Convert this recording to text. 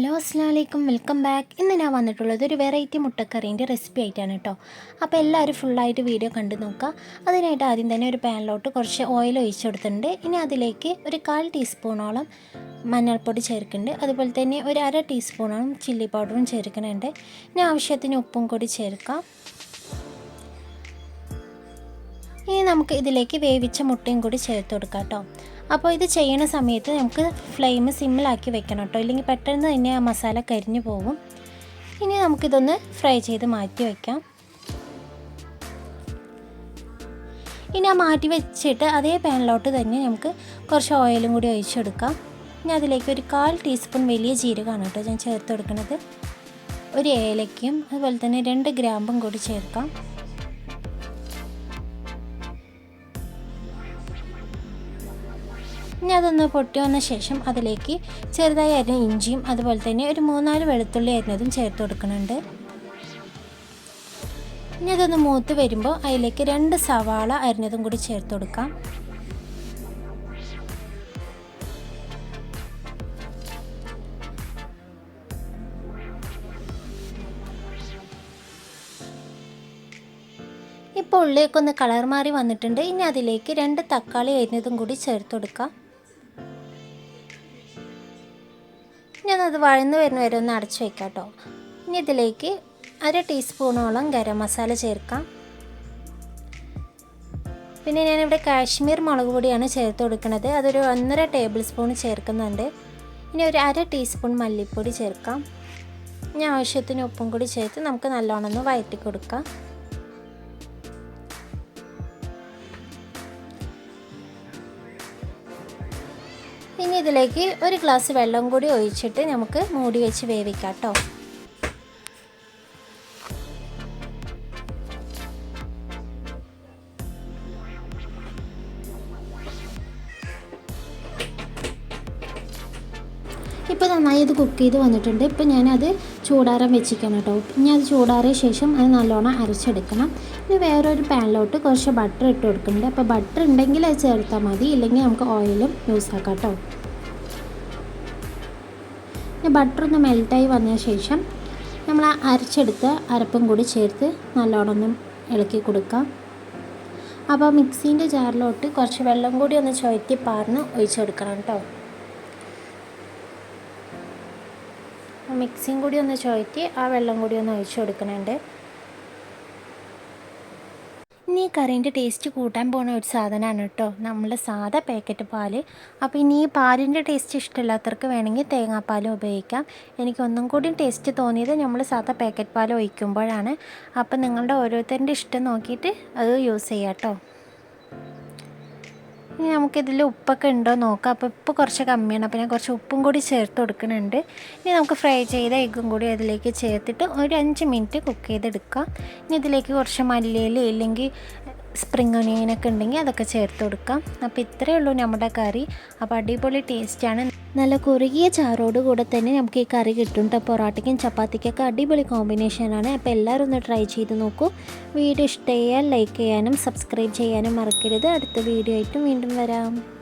Hello അസ്സാം വലൈക്കും welcome back. ഇന്ന് ഞാൻ വന്നിട്ടുള്ളത് ഒരു വെറൈറ്റി മുട്ടക്കറീന്റെ റെസിപ്പി ആയിട്ടാണ് കേട്ടോ. അപ്പോൾ എല്ലാവരും ഫുള്ളായിട്ട് വീഡിയോ കണ്ടു നോക്കുക. അതിനായിട്ട് ആദ്യം തന്നെ ഒരു പാനിലോട്ട് കുറച്ച് ഓയിൽ ഒഴിച്ചു കൊടുത്തിട്ടുണ്ട്. ഇനി അതിലേക്ക് ഒരു കാൽ ടീസ്പൂണോളം മഞ്ഞൾപ്പൊടി ചേർക്കുന്നുണ്ട്. അതുപോലെ തന്നെ ഒരു അര ടീസ്പൂണോളം ചില്ലി പൗഡറും ചേർക്കുന്നുണ്ട്. ഇനി ആവശ്യത്തിന് ഉപ്പും കൂടി ചേർക്കാം. ഇനി നമുക്ക് ഇതിലേക്ക് വേവിച്ച മുട്ടയും കൂടി ചേർത്ത് കൊടുക്കാം കേട്ടോ. അപ്പോൾ ഇത് ചെയ്യുന്ന സമയത്ത് നമുക്ക് ഫ്ലെയിം സിമ്മിലാക്കി വെക്കണം കേട്ടോ ഇല്ലെങ്കിൽ പെട്ടെന്ന് തന്നെ ആ മസാല കരിഞ്ഞു പോകും. ഇനി നമുക്കിതൊന്ന് ഫ്രൈ ചെയ്ത് മാറ്റി വയ്ക്കാം ഇനി ആ മാറ്റി വെച്ചിട്ട് അതേ പാനിലോട്ട് തന്നെ നമുക്ക് കുറച്ച് ഓയിലും കൂടി ഒഴിച്ചെടുക്കാം. ഇനി അതിലേക്ക് ഒരു കാൽ ടീസ്പൂൺ വലിയ ജീരകമാണ് കേട്ടോ ഞാൻ ചേർത്ത് കൊടുക്കുന്നത് ഒരു ഏലയ്ക്കും അതുപോലെ തന്നെ രണ്ട് ഗ്രാമ്പും കൂടി ചേർക്കാം. ഇനി അതൊന്ന് പൊട്ടി വന്ന ശേഷം അതിലേക്ക് ചെറുതായി അരിഞ്ഞ ഇഞ്ചിയും അതുപോലെ തന്നെ ഒരു മൂന്നാൽ വെളുത്തുള്ളി അരിഞ്ഞതും ചേർത്ത് കൊടുക്കുന്നുണ്ട്. ഇനി അതൊന്ന് മൂത്ത് വരുമ്പോൾ അതിലേക്ക് രണ്ട് സവാള അരിഞ്ഞതും കൂടി ചേർത്ത് കൊടുക്കാം. ഇപ്പോൾ ഉള്ളിലേക്കൊന്ന് കളർ മാറി വന്നിട്ടുണ്ട്. ഇനി അതിലേക്ക് രണ്ട് തക്കാളി അരിഞ്ഞതും കൂടി ചേർത്ത് കൊടുക്കാം. ഞാനത് വഴന്ന് വരുന്ന വരെ ഒന്ന് അടച്ചു വയ്ക്കാം കേട്ടോ ഇനി ഇതിലേക്ക് അര ടീസ്പൂണോളം ഗരം മസാല ചേർക്കാം. പിന്നെ ഞാനിവിടെ കാശ്മീർ മുളക് പൊടിയാണ് ചേർത്ത് കൊടുക്കുന്നത് അതൊരു ഒന്നര ടേബിൾ സ്പൂൺ ചേർക്കുന്നുണ്ട്. ഇനി ഒരു അര ടീസ്പൂൺ മല്ലിപ്പൊടി ചേർക്കാം. ഇനി ആവശ്യത്തിന് ഉപ്പും കൂടി ചേർത്ത് നമുക്ക് നല്ലോണം ഒന്ന് വയറ്റി കൊടുക്കാം. ഇനി ഇതിലേക്ക് ഒരു ഗ്ലാസ് വെള്ളം കൂടി ഒഴിച്ചിട്ട് നമുക്ക് മൂടി വെച്ച് വേവിക്കാം കേട്ടോ ഇപ്പോൾ നന്നായി അത് കുക്ക് ചെയ്ത് വന്നിട്ടുണ്ട്. ഇപ്പോൾ ഞാനത് ചൂടാറാൻ വെച്ചിരിക്കണം കേട്ടോ ഇനി അത് ചൂടാറിയ ശേഷം അത് നല്ലോണം അരച്ചെടുക്കണം. ഇനി വേറൊരു പാനിലോട്ട് കുറച്ച് ബട്ടർ ഇട്ട് കൊടുക്കുന്നുണ്ട്. അപ്പോൾ ബട്ടർ ഉണ്ടെങ്കിൽ അത് ചേർത്താൽ മതി. ഇല്ലെങ്കിൽ നമുക്ക് ഓയിലും യൂസ് ആക്കാം കേട്ടോ ഇനി ബട്ടർ ഒന്ന് മെൽറ്റായി വന്നതിന് ശേഷം നമ്മൾ അരച്ചെടുത്ത അരപ്പും കൂടി ചേർത്ത് നല്ലോണം ഒന്ന് ഇളക്കി കൊടുക്കാം. അപ്പോൾ മിക്സീന്റെ ജാറിലോട്ട് കുറച്ച് വെള്ളം കൂടി ഒന്ന് ചുവറ്റി പാർന്ന് ഒഴിച്ചെടുക്കണം കേട്ടോ മിക്സിയും കൂടി ഒന്ന് ചുവറ്റി ആ വെള്ളം കൂടി ഒന്ന് ഒഴിച്ചു കൊടുക്കുന്നുണ്ട് ഇനി കറീന്റെ ടേസ്റ്റ് കൂട്ടാൻ പോണ ഒരു സാധനമാണ് കേട്ടോ. നമ്മൾ സാധാ പാക്കറ്റ് പാൽ അപ്പോൾ ഇനി ഈ പാലിന്റെ ടേസ്റ്റ് ഇഷ്ടമില്ലാത്തവർക്ക് വേണമെങ്കിൽ തേങ്ങാപ്പാൽ ഉപയോഗിക്കാം. എനിക്ക് ഒന്നും കൂടി ടേസ്റ്റ് തോന്നിയത് നമ്മൾ സാധാ പാക്കറ്റ് പാൽ ഒഴിക്കുമ്പോഴാണ്. അപ്പോൾ നിങ്ങളുടെ ഓരോരുത്തരുടെ ഇഷ്ടം നോക്കിയിട്ട് അത് യൂസ് ചെയ്യാം കേട്ടോ. ഇനി നമുക്കിതിൽ ഉപ്പൊക്കെ ഉണ്ടോ നോക്കാം. അപ്പോൾ ഉപ്പ് കുറച്ച് കമ്മിയാണ്. അപ്പോൾ ഞാൻ കുറച്ച് ഉപ്പും കൂടി ചേർത്ത് കൊടുക്കുന്നുണ്ട്. ഇനി നമുക്ക് ഫ്രൈ ചെയ്ത എഗ്ഗും കൂടി അതിലേക്ക് ചേർത്തിട്ട് ഒരു അഞ്ച് മിനിറ്റ് കുക്ക് ചെയ്തെടുക്കാം. ഇനി ഇതിലേക്ക് കുറച്ച് മല്ലിയില ഇല്ലെങ്കിൽ സ്പ്രിങ് ഒനിയനൊക്കെ ഉണ്ടെങ്കിൽ അതൊക്കെ ചേർത്ത് കൊടുക്കാം. അപ്പോൾ ഇത്രയേ ഉള്ളൂ നമ്മുടെ കറി. അപ്പോൾ അടിപൊളി ടേസ്റ്റാണ് നല്ല കുറുകിയ ചാറോട് കൂടെ തന്നെ നമുക്ക് ഈ കറി കിട്ടും കേട്ടോ പൊറോട്ടയ്ക്കും ചപ്പാത്തിക്കൊക്കെ അടിപൊളി കോമ്പിനേഷനാണ് അപ്പോൾ എല്ലാവരും ഒന്ന് ട്രൈ ചെയ്ത് നോക്കൂ. വീഡിയോ ഇഷ്ടമായാൽ ലൈക്ക് ചെയ്യാനും സബ്സ്ക്രൈബ് ചെയ്യാനും മറക്കരുത്. അടുത്ത വീഡിയോ ആയിട്ടും വീണ്ടും വരാം.